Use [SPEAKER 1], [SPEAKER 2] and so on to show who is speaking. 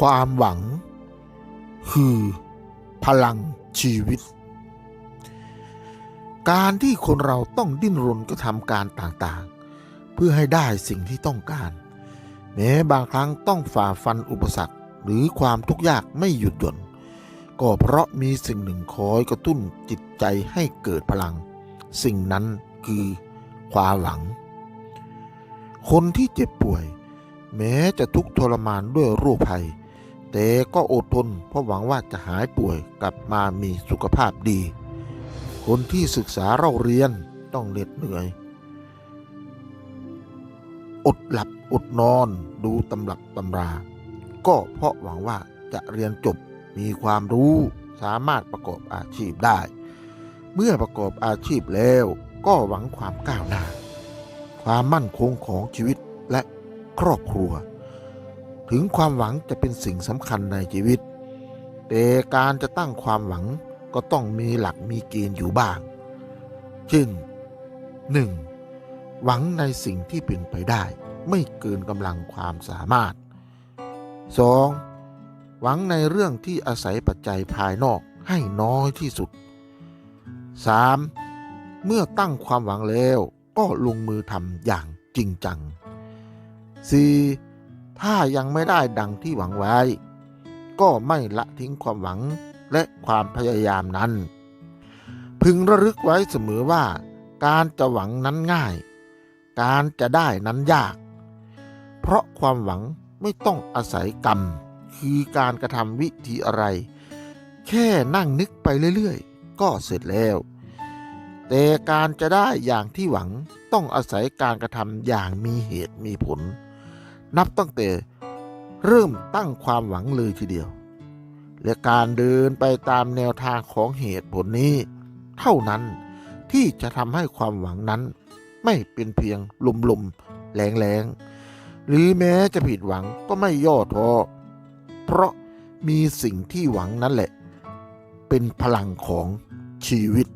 [SPEAKER 1] ความหวัง คือ พลังชีวิต การที่คนเราต้องดิ้นรนกระทำการต่างๆ เพื่อให้ได้สิ่งที่ต้องการ แม้บางครั้งต้องฝ่าฟันอุปสรรคหรือความทุกข์ยากไม่หยุดหย่อนก็เพราะมีสิ่งหนึ่งคอยกระตุ้นจิตใจให้เกิดพลัง สิ่งนั้นคือความหวัง คนที่เจ็บป่วย แม้จะทุกข์ทรมานด้วยโรคภัย แต่ก็อดทนเพราะหวังว่าจะหายป่วยกลับมามีสุขภาพดี คนที่ศึกษาเราเรียนต้องเหน็ดเหนื่อย อดหลับอดนอนดูตำรับตำรา ก็เพราะหวังว่าจะเรียนจบมีความรู้สามารถประกอบอาชีพได้ เมื่อประกอบอาชีพแล้วก็หวังความก้าวหน้า ความมั่นคงของชีวิตและครอบครัว ถึงความหวังจะเป็นสิ่งสำคัญในชีวิต แต่การจะตั้งความหวังก็ต้องมีหลักมีเกณฑ์อยู่บ้างเช่น 1. หวังในสิ่งที่เป็นไปได้ ไม่เกินกำลังความสามารถ 2. หวังในเรื่องที่อาศัยปัจจัยภายนอกให้น้อยที่สุด 3. เมื่อตั้งความหวังแล้วก็ลงมือทำอย่างจริงจัง 4. ถ้ายังไม่ได้ดังที่หวังไว้ ก็ไม่ละทิ้งความหวังและความพยายามนั้น พึงระลึกไว้เสมอว่า การจะหวังนั้นง่าย การจะได้นั้นยาก เพราะความหวังไม่ต้องอาศัยกรรม คือการกระทำวิธีอะไร แค่นั่งนึกไปเรื่อยๆ ก็เสร็จแล้ว แต่การจะได้อย่างที่หวังต้องอาศัยการกระทำอย่างมีเหตุมีผล นับตั้งแต่เริ่มตั้งความหวังเลยทีเดียว และการเดินไปตามแนวทางของเหตุผลนี้ เท่านั้นที่จะทำให้ความหวังนั้น ไม่เป็นเพียงลมๆแรงๆหรือแม้จะผิดหวังก็ไม่ย่อท้อเพราะมีสิ่งที่หวังนั่นแหละ เป็นพลังของชีวิต